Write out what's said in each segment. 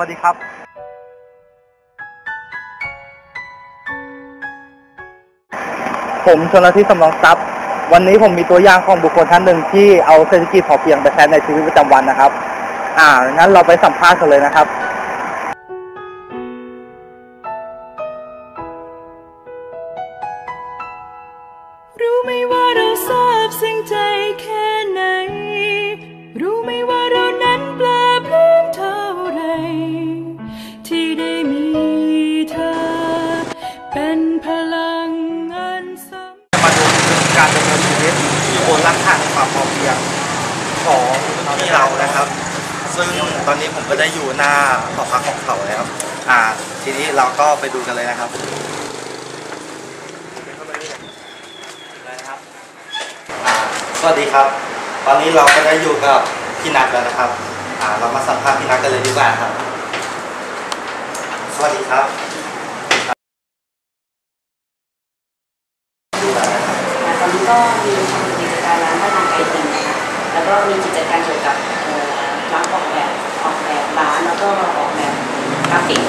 วัสดีครับผมชนละทิศสำรองทรัพย์ วันนี้ผมมีตัวอย่างของบุคคลท่านหนึ่งที่เอาเศรษฐกิจพอเพียงไปใช้ในชีวิตประจำวันนะครับ อ่า งั้นเราไปสัมภาษณ์กันเลยนะครับ รู้ไหมว่าเราทราบซึ้งใจแค่ ได้อยู่หน้าหอพักของเขาแล้วอ่า ทีนี้เราก็ไปดูกันเลยนะครับอ่าสวัสดีครับ ตอนนี้เราก็ได้อยู่กับพี่นัทแล้วนะครับ อ่า เรามาสัมภาษณ์พี่นัทกันเลยดีกว่าครับ สวัสดีครับดูอะไรนะครับตอนนี้ก็มีทำกิจการร้านบ้านนางไก่ติ่งนะคะแล้วก็มีกิจการเกี่ยวกับเอ่อร้านออก แล้วก็ออกแบบกราฟิก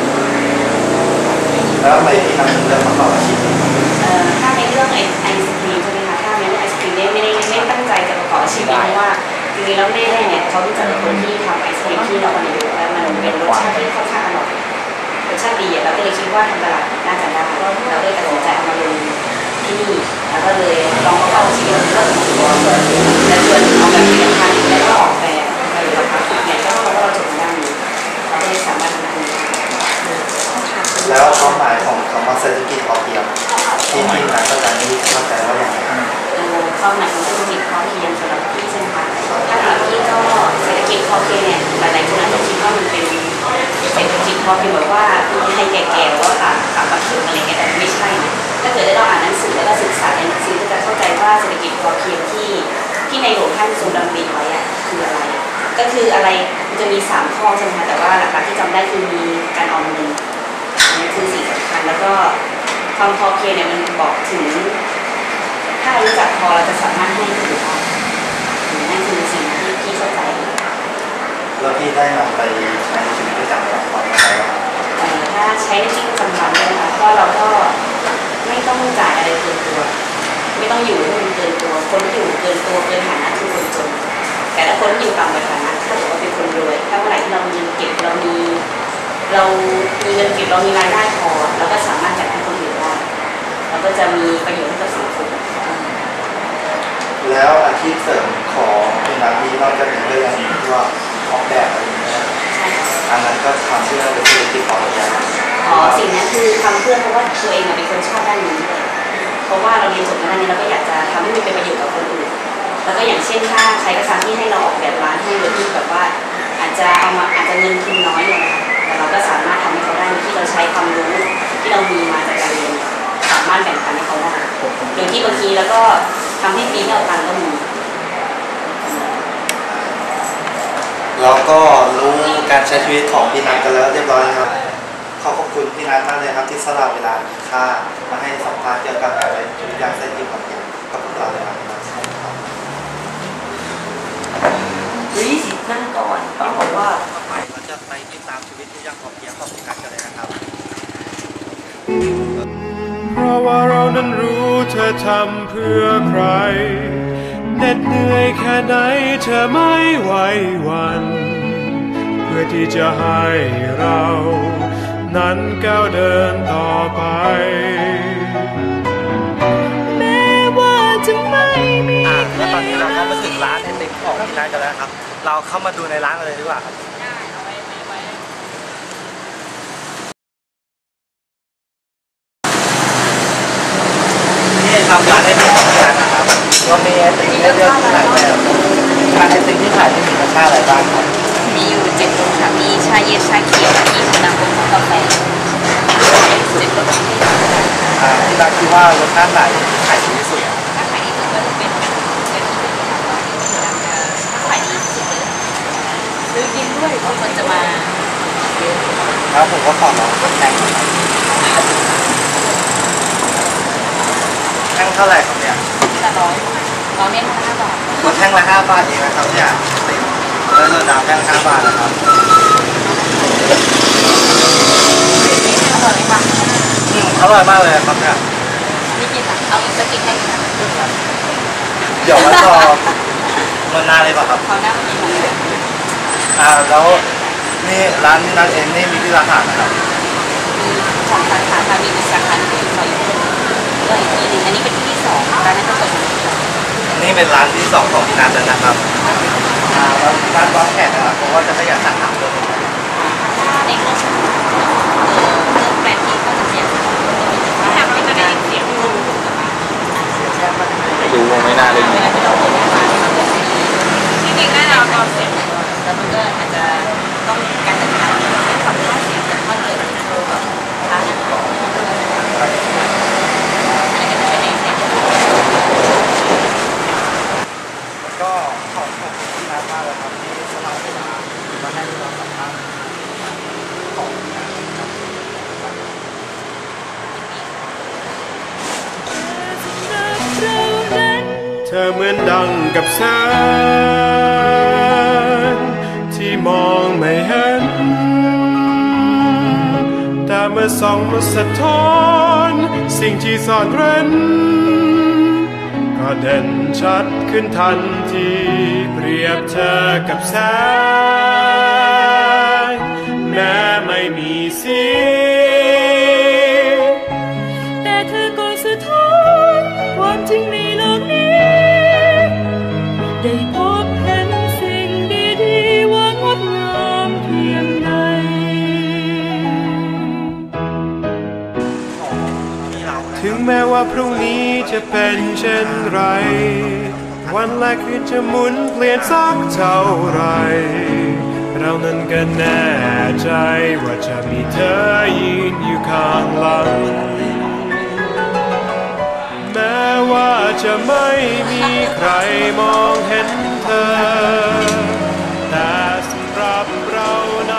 แล้วทำไมพี่นัทถึงเลือกมาเข้าอาชีพนี้ครับเอ่อถ้าในเรื่องไอไอศครีมใช่ไหมคะถ้าในเรื่องไอศครีมเนี่ยไม่ได้ไม่ได้ตั้งใจจะประกอบอาชีพนี้เพราะว่าจริงๆแล้วแม่เนี่ยเขารู้จักกับคนที่ทำไอศครีมที่เราผลิตแล้วมันเป็นรสชาติที่ค่อนข้างอร่อยรสชาติดีอะเราก็เลยคิดว่าทำตลาดน่าจะได้เราก็เลยตัดสินใจเอามาลงที่นี่แล้วก็เลยลองเข้าอาชีพเรื่องของตัวและส่วนออกแบบผลิต ที่ในหลวงท่านทรงดำริไว้อะคืออะไร ก็คืออะไรมันจะมีสามข้อใช่ไหมคะแต่ว่าหลักๆที่จำได้คือมีการออมเงินอันนี้คือสิ่งสำคัญแล้วก็ความพอเพียงเนี่ยมันบอกถึง ถ้าเรารู้จักพอเราจะสามารถให้คนอื่นได้นั่นคือสิ่งที่พี่เข้าใจแล้วพี่ได้นำไปใช้ในชีวิตประจำวันของเราครับเอ่อถ้าใช้ในชีวิตประจำวันเนี่ยนะคะก็เราก็ไม่ต้องจ่ายอะไรเกินตัว ไม่ต้องอยู่ให้มันเกินตัว คนที่อยู่เกินตัวเกินฐานะคือคนจน แต่ถ้าคนที่อยู่ต่ำกว่าฐานะถ้าถือว่าเป็นคนรวย ถ้าเมื่อไหร่ที่เรามีเงินเก็บเรามีเรามีเงินเก็บเรามีรายได้พอเราก็สามารถแบ่งให้คนอื่นได้เราก็จะมีประโยชน์ให้กับสังคมแล้วอาชีพเสริมของพี่นัทมีนอกจากนี้ก็ยังมีที่ว่าออกแบบอะไรอย่างเงี้ยใช่ค่ะอันนั้นก็ทำเพื่อเป็นเศรษฐกิจพอเพียงอ๋อสิ่งนั้นคือทำเพื่อเพราะว่าตัวเองอะเป็นคนชอบด้านนี้เลยเพราะว่าเราเรียนจบมาด้านี้เราก็อยากจะทำให้มันเป็นประโยชน์กับคนอื่น แล้วก็อย่างเช่นถ้าใครก็ตามที่ให้เราออกแบบร้านให้โดยที่แบบว่า อาจจะเอามาอาจจะเงินทุนน้อยเลยนะคะแต่เราก็สามารถทำให้เขาได้ที่เราใช้ความรู้ที่เรามีมาจากการเรียนสามารถแบ่งปันให้เขาได้โดยที่บางทีแล้วก็ทำให้ฟรีเราตังก็มีเราก็รู้การใช้ชีวิตของพี่นัทกันแล้วเรียบร้อยครับ ขอขอบคุณพี่นัทมากเลยครับที่สละเวลามีค่ามาให้สัมภาษณ์เกี่ยวกับการใช้ชีวิตอย่างเศรษฐกิจพอเพียงกับพวกเราเลยครับหรือสินั่งก่อนต้องบอกว่าต่อไปเราจะไปติดตามชีวิตที่ยังพอเพียงของพี่นัทกันเลยนะครับเพราะว่าเรานั้นรู้เธอทำเพื่อใครเหน็ดเหนื่อยแค่ไหนเธอไม่ไหววัน เพื่อที่จะให้เรา นั้นก้าวเดินต่อไป แม้ว่าจะไม่มีอ่าใครแล้วตอนนี้เราก็มาถึงร้านไอติมของพี่นัทกันแล้วครับ เราเข้ามาดูในร้านกันเลยดีกว่าครับนี่ครับร้านไอติมของพี่นัทนะครับก็มีไอติมให้เลือกหลายแบบร้านไอติมที่ขายที่มีรสชาติอะไรบ้างครับ มีอยู่เจ็ดรสค่ะ มีชาเย็นชาเขียวมีชานมข้นกาแฟเจ็ดรส อ่าพี่นัทคิดว่ารสชาติไหนขายดีที่สุดถ้าขายดีสุดก็จะเป็นกะทิเป็นชาที่ราคาขายดีที่สุดเลยซื้อกินด้วยเพราะคนจะมาเยอะแล้วผมก็ขอลองแท่งหน่อยครับแท่งเท่าไหร่ครับเนี่ยที่ละร้อยร้อยเมตรห้าบาทกดแท่งละห้าบาทเองนะครับเนี่ยติมแล้วเราดาวแท่งห้าบาทนะครับร่ อยไหมคะอืมอร่อยมากเลยครับเนี่ยนี่กินค่ะเอาอีกสักกินให้ค่ะเดี๋ยววันรอมันนานเลยป่ะครับเขาหน้ากินของเลยอ่าแล้วนี่ร้านพี่นัทเองนี่มีที่ร้านอาหารนะครับมีของสาขาค่ะมีอีกสาขาที่อยู่ซอยอีกก็อีกทีหนึงอันนี้เป็นที่ที่สองร้านนั้นก็เปิดอยู่ที่สองนี่เป็นร้านที่สองของพี่นัทแล้วนะครับอ่าแล้วร้านวางแผนนะครับเพราะว่าจะขยายสาขาเพิ่มอีกในเรื่องเอ่อเรื่องแบรนด์ที่เขาจะเสียถ้าหากเราจะได้ยินเสียงดู ดูไม่น่าเล่นเวลาที่เราเปิดร้านจริงๆน่าเราตอนเสร็จแล้วมันก็อาจจะต้องการจัดการให้ความค่าเสียงจากคอนเสิร์ตโชว์กับร้านอาหารอันนี้ก็จะเป็นเสียง ก็ขอบคุณพี่นัทมากเลยครับที่สละเวลามาให้เราสัมภาษณ์ของงานครับ เรานั้น เธอเหมือนดังกับแสงที่มองไม่เห็น แต่เมื่อส่องมาสะท้อนสิ่งที่ซ่อนเร้นก็เด่นชัดขึ้นทันทีเปรียบเธอกับแสงแม้ไม่มีเสียาพรุ่งนี้จะเป็นเช่นไร วันแรกคือจะหมุนเปลี่ยนสักเท่าไร เรานั้นก็แน่ใจว่าจะมีเธอยืนอยู่ข้างหลัง แม้ว่าจะไม่มีใครมองเห็นเธอ แต่สำหรับเรานะ